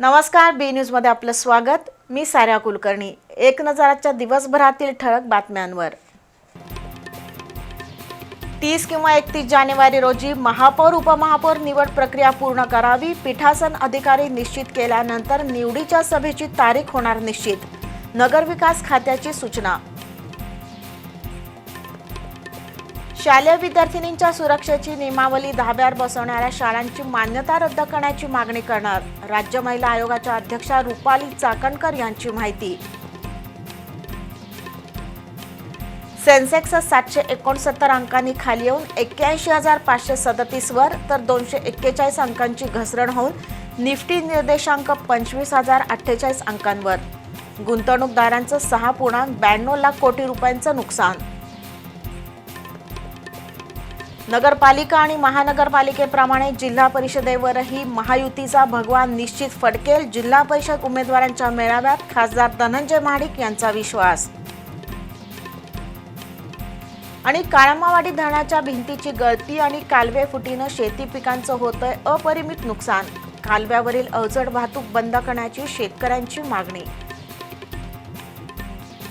नमस्कार बी न्यूजमध्ये आपलं स्वागत. मी साऱ्या कुलकर्णी. एक नजराच्या दिवसभरातील ठळक बातम्यांवर. तीस किंवा एकतीस जानेवारी रोजी महापौर उपमहापौर निवड प्रक्रिया पूर्ण करावी पीठासन अधिकारी निश्चित केल्यानंतर निवडीच्या सभेची तारीख होणार निश्चित. नगरविकास खात्याची सूचना. शालेय विद्यार्थिनींच्या सुरक्षेची नियमावली धाब्यावर बसवणाऱ्या शाळांची मान्यता रद्द करण्याची मागणी करणार. राज्य महिला आयोगाच्या अध्यक्षा रुपाली चाकणकर यांची माहिती. सेन्सेक्स सातशे एकोणसत्तर अंकांनी खाली येऊन एक्क्याऐंशी हजार पाचशे सदतीसवर तर दोनशे एक्केचाळीस अंकांची घसरण होऊन निफ्टी निर्देशांक पंचवीस हजार अठ्ठेचाळीस अंकांवर. गुंतवणूकदारांचं सहा पूर्णांक ब्याण्णव लाख कोटी रुपयांचं नुकसान. नगरपालिका आणि महानगरपालिकेप्रमाणे जिल्हा परिषदेवरही महायुतीचा भगवान निश्चित फडकेल. जिल्हा परिषद उमेदवारांच्या मेळाव्यात खासदार धनंजय महाडिक यांचा विश्वास. आणि काळामावाडी धरणाच्या भिंतीची गळती आणि कालवे फुटीनं शेती पिकांचं होतंय अपरिमित नुकसान. कालव्यावरील अवजड वाहतूक बंद करण्याची शेतकऱ्यांची मागणी.